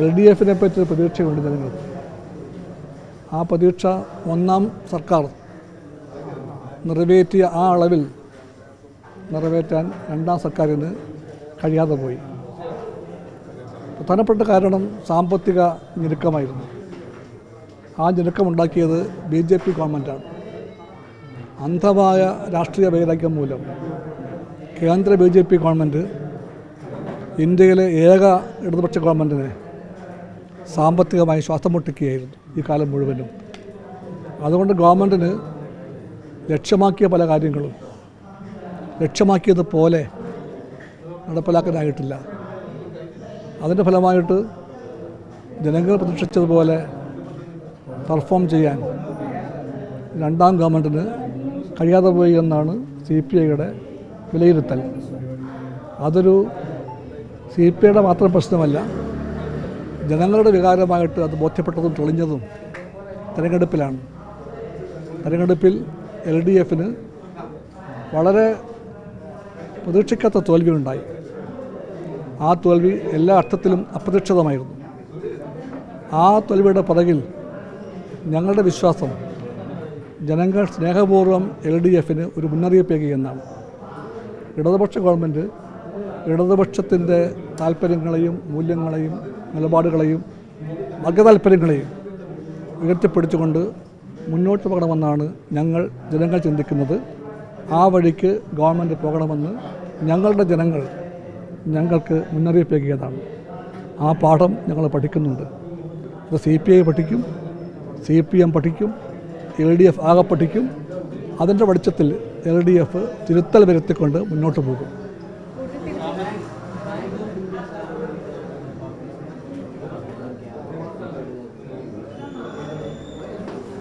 L D എഫിനെ പറ്റി പ്രതീക്ഷയുണ്ട് ജനങ്ങൾക്ക്. ആ പ്രതീക്ഷ ഒന്നാം സർക്കാർ നിറവേറ്റിയ ആ അളവിൽ നിറവേറ്റാൻ രണ്ടാം സർക്കാരിന് കഴിയാതെ പോയി. പ്രധാനപ്പെട്ട കാരണം സാമ്പത്തിക ഞെരുക്കമായിരുന്നു. ആ ഞെരുക്കമുണ്ടാക്കിയത് ബി ജെ പി ഗവൺമെന്റാണ് അന്ധമായ രാഷ്ട്രീയ വൈരാഗ്യം മൂലം കേന്ദ്ര ബി ജെ പി ഗവൺമെന്റ് ഇന്ത്യയിലെ ഏക ഇടതുപക്ഷ ഗവൺമെന്റിനെ സാമ്പത്തികമായി ശ്വാസം മുട്ടിക്കുകയായിരുന്നു ഈ കാലം മുഴുവനും. അതുകൊണ്ട് ഗവൺമെന്റിന് ലക്ഷ്യമാക്കിയ പല കാര്യങ്ങളും ലക്ഷ്യമാക്കിയതുപോലെ നടപ്പിലാക്കാനായിട്ടില്ല. അതിന്റെ ഫലമായിട്ട് ജനങ്ങൾ പ്രതീക്ഷിച്ചതുപോലെ പെർഫോം ചെയ്യാൻ രണ്ടാം ഗവൺമെന്റിന് കഴിയാതെ പോയി എന്നാണ് സി പി ഐയുടെ വിലയിരുത്തൽ. അതൊരു സി പി ഐയുടെ മാത്രം പ്രശ്നമല്ല ജനങ്ങളുടെ വികാരമായിട്ട് അത് ബോധ്യപ്പെട്ടതും തെളിഞ്ഞതും തെരഞ്ഞെടുപ്പിലാണ്. തെരഞ്ഞെടുപ്പിൽ എൽ ഡി എഫിന് വളരെ പ്രതീക്ഷിക്കാത്ത തോൽവിയുണ്ടായി. ആ തോൽവി എല്ലാ അർത്ഥത്തിലും അപ്രതീക്ഷിതമായിരുന്നു. ആ തോൽവിയുടെ പുറകിൽ ഞങ്ങളുടെ വിശ്വാസം ജനങ്ങൾ സ്നേഹപൂർവം എൽ ഡി എഫിന് ഒരു മുന്നറിയിപ്പേകി എന്നാണ്. ഇടതുപക്ഷ ഗവൺമെന്റ് ഇടതുപക്ഷത്തിന്റെ താല്പര്യങ്ങളെയും മൂല്യങ്ങളെയും നിലപാടുകളെയും വർഗതാല്പര്യങ്ങളെയും ഉയർത്തിപ്പിടിച്ചുകൊണ്ട് മുന്നോട്ട് പോകണമെന്നാണ് ഞങ്ങൾ ജനങ്ങൾ ചിന്തിക്കുന്നത്. ആ വഴിക്ക് ഗവൺമെന്റ് പോകണമെന്ന് ഞങ്ങളുടെ ജനങ്ങൾ ഞങ്ങൾക്ക് മുന്നറിയിപ്പേകിയതാണ്. ആ പാഠം ഞങ്ങൾ പഠിക്കുന്നുണ്ട്. അത് സി പി ഐ പഠിക്കും സി പി എം പഠിക്കും എൽ ഡി എഫ് ആകെ പഠിക്കും. അതിന്റെ വെളിച്ചത്തിൽ എൽ ഡി എഫ് തിരുത്തൽ വരുത്തിക്കൊണ്ട് മുന്നോട്ട് പോകും.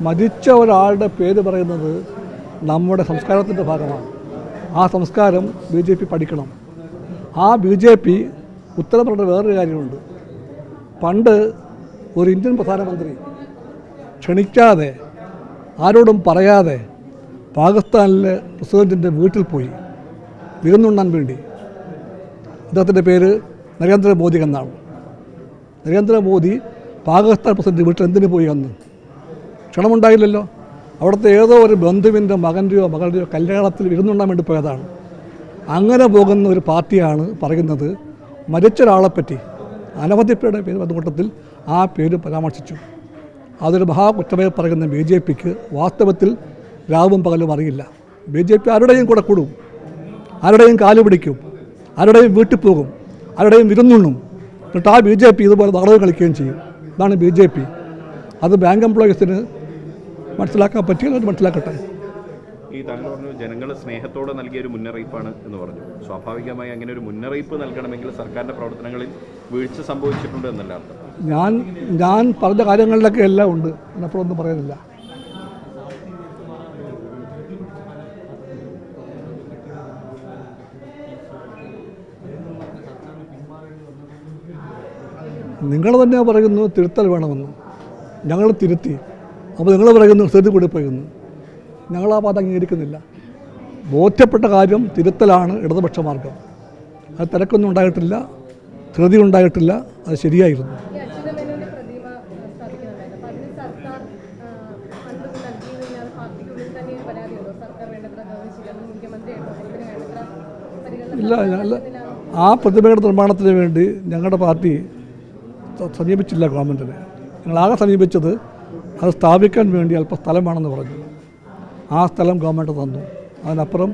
മരിച്ച ഒരാളുടെ പേര് പറയുന്നത് നമ്മുടെ സംസ്കാരത്തിന്റെ ഭാഗമാണ്. ആ സംസ്കാരം ബി ജെ പി പഠിക്കണം. ആ ബി ജെ പി ഉത്തരം പറഞ്ഞ വേറൊരു കാര്യമുണ്ട്. പണ്ട് ഒരു ഇന്ത്യൻ പ്രധാനമന്ത്രി ക്ഷണിക്കാതെ ആരോടും പറയാതെ പാകിസ്ഥാനിലെ പ്രസിഡന്റിന്റെ വീട്ടിൽ പോയി വിരുന്നുണ്ണാൻ വേണ്ടി അദ്ദേഹത്തിന്റെ പേര് നരേന്ദ്രമോദി എന്നാണ്. നരേന്ദ്രമോദി പാകിസ്ഥാൻ പ്രസിഡന്റ് വീട്ടിൽ എന്തിനു പോയി അന്ന്? ക്ഷണമുണ്ടായില്ലല്ലോ. അവിടുത്തെ ഏതോ ഒരു ബന്ധുവിന്റെ മകന്റെയോ മകളുടെയോ കല്യാണത്തിൽ വിരുന്നുണ്ണാൻ വേണ്ടി പോയതാണ്. അങ്ങനെ പോകുന്ന ഒരു പാർട്ടിയാണ് പറയുന്നത് മരിച്ച ഒരാളെപ്പറ്റി അനവധി പേരുടെ പേര് അതുകൂട്ടത്തിൽ ആ പേര് പരാമർശിച്ചു. അതൊരു മഹാകുറ്റമായി പറയുന്ന ബി ജെ പിക്ക് വാസ്തവത്തിൽ രാവും പകലും അറിയില്ല. ബി ജെ പി ആരുടെയും കൂടെ കൂടും? ആരുടെയും കാലു പിടിക്കും? ആരുടെയും വീട്ടിൽ പോകും ആരുടെയും വിരുന്നുണ്ണും. എന്നിട്ട് ആ ബി ജെ പി ഇതുപോലെ നാടകം കളിക്കുകയും ചെയ്യും. ഇതാണ് ബി ജെ പി. അത് ബാങ്ക് എംപ്ലോയീസിന് മനസ്സിലാക്കാൻ പറ്റിയാൽ അത് മനസ്സിലാക്കട്ടെ. ഈ താങ്കൾ പറഞ്ഞു ജനങ്ങൾ സ്നേഹത്തോടെ നൽകിയ ഒരു മുന്നറിയിപ്പാണ് എന്ന് പറഞ്ഞു. സ്വാഭാവികമായി അങ്ങനെ ഒരു മുന്നറിയിപ്പ് നൽകണമെങ്കിൽ സർക്കാരിന്റെ പ്രവർത്തനങ്ങളിൽ വീഴ്ച സംഭവിച്ചിട്ടുണ്ട് എന്നല്ല അർത്ഥം. ഞാൻ ഞാൻ പറഞ്ഞ കാര്യങ്ങളിലൊക്കെ എല്ലാം ഉണ്ട്. എന്നപ്പോഴൊന്നും പറയുന്നില്ല നിങ്ങൾ തന്നെ പറയുന്നു തിരുത്തൽ വേണമെന്ന്. ഞങ്ങൾ തിരുത്തി. അപ്പോൾ നിങ്ങൾ പറയുന്നു ശ്രദ്ധ കൂടി പറയുന്നു. ഞങ്ങൾ ആ പാത അംഗീകരിക്കുന്നില്ല. ബോധ്യപ്പെട്ട കാര്യം തിരുത്തലാണ് ഇടതുപക്ഷ മാർഗം. അത് തിരക്കൊന്നും ഉണ്ടായിട്ടില്ല ധൃതി ഉണ്ടായിട്ടില്ല അത് ശരിയായിരുന്നു. ഇല്ല ആ പ്രതിമയുടെ നിർമ്മാണത്തിന് വേണ്ടി ഞങ്ങളുടെ പാർട്ടി സമീപിച്ചില്ല ഗവൺമെന്റിനെ ഞങ്ങളാകെ സമീപിച്ചത് അത് സ്ഥാപിക്കാൻ വേണ്ടി അല്പം സ്ഥലം വേണമെന്ന് പറഞ്ഞു. ആ സ്ഥലം ഗവൺമെന്റ് തന്നു. അതിനപ്പുറം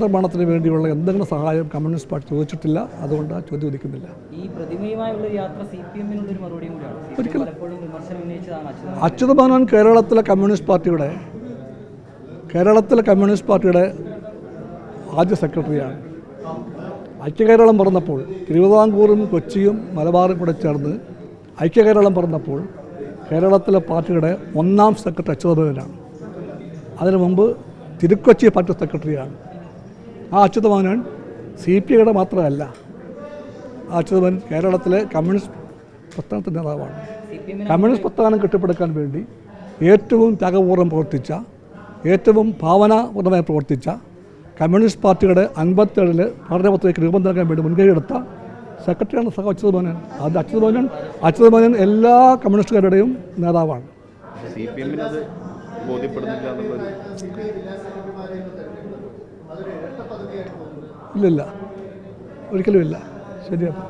നിർമ്മാണത്തിന് വേണ്ടിയുള്ള എന്തെങ്കിലും സഹായം കമ്മ്യൂണിസ്റ്റ് പാർട്ടി ചോദിച്ചിട്ടില്ല. അതുകൊണ്ട് ആ ചോദ്യം ഉദിക്കുന്നില്ല. ഈ പ്രതിമയുമായുള്ള ഒരു യാത്ര സി പി ഒരു മറുപടിയും കൂടിയാണ് സി പി എം പലപ്പോഴും വിമർശനം ഉന്നയിച്ചതാണ് അച്യുതൻ കേരളത്തിലെ കമ്മ്യൂണിസ്റ്റ് പാർട്ടിയുടെ കേരളത്തിലെ കമ്മ്യൂണിസ്റ്റ് പാർട്ടിയുടെ ആദ്യ സെക്രട്ടറിയാണ്. ഐക്യകേരളം പറഞ്ഞപ്പോൾ തിരുവിതാംകൂറും കൊച്ചിയും മലബാറും കൂടെ ചേർന്ന് ഐക്യകേരളം പറഞ്ഞപ്പോൾ കേരളത്തിലെ പാർട്ടിയുടെ ഒന്നാം സെക്രട്ടറി അച്യുതമേനോനാണ് അതിനു മുമ്പ് തിരുക്കൊച്ചി പാർട്ടി സെക്രട്ടറിയാണ്. ആ അച്യുതമേനോൻ സി പി ഐയുടെ മാത്രമല്ല ആ അച്യുതമേനോൻ കേരളത്തിലെ കമ്മ്യൂണിസ്റ്റ് പ്രസ്ഥാനത്തിന്റെ നേതാവാണ്. കമ്മ്യൂണിസ്റ്റ് പ്രസ്ഥാനം കെട്ടിപ്പടുക്കാൻ വേണ്ടി ഏറ്റവും ത്യാഗപൂർവം പ്രവർത്തിച്ച ഏറ്റവും ഭാവനാപൂർണമായി പ്രവർത്തിച്ച കമ്മ്യൂണിസ്റ്റ് പാർട്ടിയുടെ അൻപത്തേഴിൽ പഠനപത്രയ്ക്ക് രൂപം നൽകാൻ വേണ്ടി മുൻകൈ എടുത്ത സെക്രട്ടറിയാണ് സഹ അച്യുത മോനൻ അത് അച്യുത മോനൻ അച്യുത മോനൻ എല്ലാ കമ്മ്യൂണിസ്റ്റുകാരുടെയും നേതാവാണ് ഇല്ലില്ല. ഒരിക്കലും ഇല്ല. ശരിയാണ്